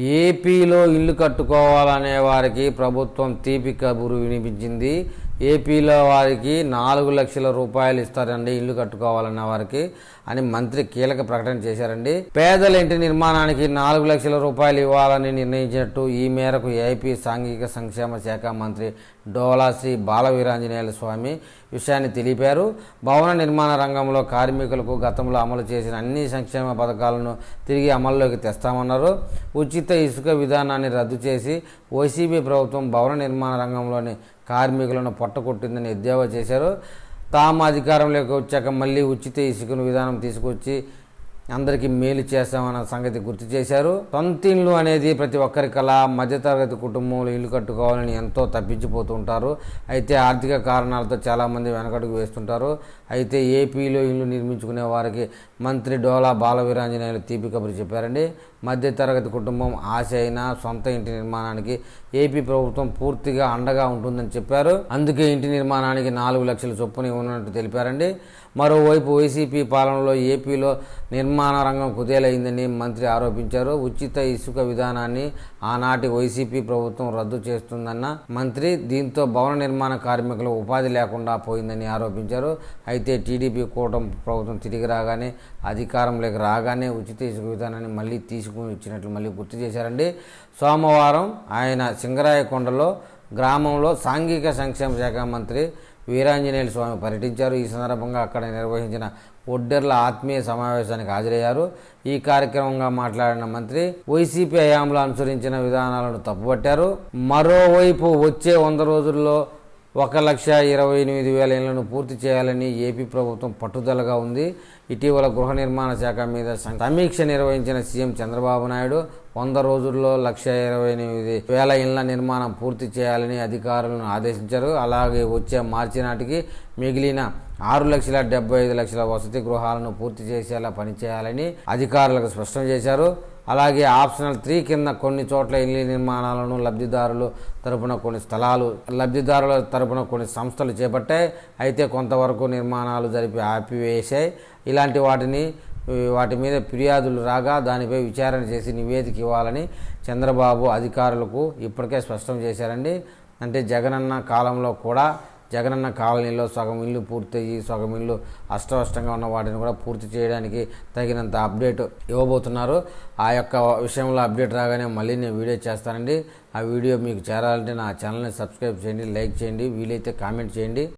ఏపీలో ఇల్లు కట్టుకోవాలనే వారికి ప్రభుత్వం తీపి కబురు వినిపించింది. ఏపీలో వారికి నాలుగు లక్షల రూపాయలు ఇస్తారండి ఇల్లు కట్టుకోవాలన్న వారికి అని మంత్రి కీలక ప్రకటన చేశారండి. పేదల ఇంటి నిర్మాణానికి నాలుగు లక్షల రూపాయలు ఇవ్వాలని నిర్ణయించినట్టు ఈ మేరకు ఏపీ సాంఘిక సంక్షేమ శాఖ మంత్రి డోలా శ్రీ బాలవీరాంజనేయుల స్వామి విషయాన్ని తెలిపారు. భవన నిర్మాణ రంగంలో కార్మికులకు గతంలో అమలు చేసిన అన్ని సంక్షేమ పథకాలను తిరిగి అమల్లోకి తెస్తామన్నారు. ఉచిత ఇసుక విధానాన్ని రద్దు చేసి వైసీపీ ప్రభుత్వం భవన నిర్మాణ రంగంలోని కార్మికులను పొట్టకొట్టిందని ఎద్దేవా చేశారు. తాము అధికారంలోకి వచ్చాక మళ్ళీ ఉచిత ఇసుకను విధానం తీసుకొచ్చి అందరికీ మేలు చేస్తామన్న సంగతి గుర్తు చేశారు. సొంత ఇల్లు అనేది ప్రతి ఒక్కరి కళ మధ్యతరగతి కుటుంబంలో ఇల్లు కట్టుకోవాలని ఎంతో తప్పించిపోతుంటారు అయితే ఆర్థిక కారణాలతో చాలామంది వెనకడుగు వేస్తుంటారు. అయితే ఏపీలో ఇల్లు నిర్మించుకునే వారికి మంత్రి డోలా బాలవీరాంజనేయులు తీపి కబురు చెప్పారండి. మధ్యతరగతి కుటుంబం ఆశ అయినా సొంత ఇంటి నిర్మాణానికి ఏపీ ప్రభుత్వం పూర్తిగా అండగా ఉంటుందని చెప్పారు. అందుకే ఇంటి నిర్మాణానికి నాలుగు లక్షల చొప్పున ఇవ్వనున్నట్టు తెలిపారండి. మరోవైపు వైసీపీ పాలనలో ఏపీలో నిర్మాణ రంగం కుదేలైందని మంత్రి ఆరోపించారు. ఉచిత ఇసుక విధానాన్ని ఆనాటి వైసీపీ ప్రభుత్వం రద్దు చేస్తుందన్న మంత్రి దీంతో భవన నిర్మాణ కార్మికులకు ఉపాధి లేకుండా పోయిందని ఆరోపించారు. అయితే టీడీపీ కూటమి ప్రభుత్వం తిరిగి రాగానే అధికారంలోకి రాగానే ఉచిత ఇసుక విధానాన్ని మళ్ళీ తీసుకుని ఇచ్చినట్లు మళ్ళీ గుర్తు చేశారండి. సోమవారం ఆయన సింగరాయకొండలో గ్రామంలో సాంఘిక సంక్షేమ శాఖ మంత్రి వీరాంజనేయులు స్వామి పర్యటించారు. ఈ సందర్భంగా అక్కడ నిర్వహించిన ఒడ్డెర్ల ఆత్మీయ సమావేశానికి హాజరయ్యారు. ఈ కార్యక్రమంగా మాట్లాడిన మంత్రి వైసీపీ హయాంలో అనుసరించిన విధానాలను తప్పుపట్టారు. మరోవైపు వచ్చే వంద రోజుల్లో ఒక లక్ష ఇరవై ఎనిమిది వేల ఇళ్ళను పూర్తి చేయాలని ఏపీ ప్రభుత్వం పట్టుదలగా ఉంది. ఇటీవల గృహ నిర్మాణ శాఖ మీద సమీక్ష నిర్వహించిన సీఎం చంద్రబాబు నాయుడు వంద రోజుల్లో లక్ష ఇరవై ఎనిమిది వేల ఇళ్ళ నిర్మాణం పూర్తి చేయాలని అధికారులను ఆదేశించారు. అలాగే వచ్చే మార్చి నాటికి మిగిలిన ఆరు లక్షల డెబ్బై ఐదు లక్షల వసతి గృహాలను పూర్తి చేసేలా పనిచేయాలని అధికారులకు స్పష్టం చేశారు. అలాగే ఆప్షనల్ త్రీ కింద కొన్ని చోట్ల ఇల్లు నిర్మాణాలను లబ్ధిదారులు తరపున కొన్ని స్థలాలు లబ్ధిదారుల తరపున కొన్ని సంస్థలు చేపట్టాయి అయితే కొంతవరకు నిర్మాణాలు జరిపి ఆపివేశాయి. ఇలాంటి వాటిని వాటి మీద ఫిర్యాదులు రాగా దానిపై విచారణ చేసి నివేదిక ఇవ్వాలని చంద్రబాబు అధికారులకు ఇప్పటికే స్పష్టం చేశారండి. అంటే జగనన్న కాలంలో కూడా జగనన్న కాలనీలో సగం ఇల్లు పూర్తయ్యి సగం ఇల్లు అష్టవష్టంగా ఉన్న వాటిని కూడా పూర్తి చేయడానికి తగినంత అప్డేట్ ఇవ్వబోతున్నారు. ఆ యొక్క విషయంలో అప్డేట్ రాగానే మళ్ళీ నేను వీడియో చేస్తానండి. ఆ వీడియో మీకు చేరాలంటే నా ఛానల్ని సబ్స్క్రైబ్ చేయండి లైక్ చేయండి వీలైతే కామెంట్ చేయండి.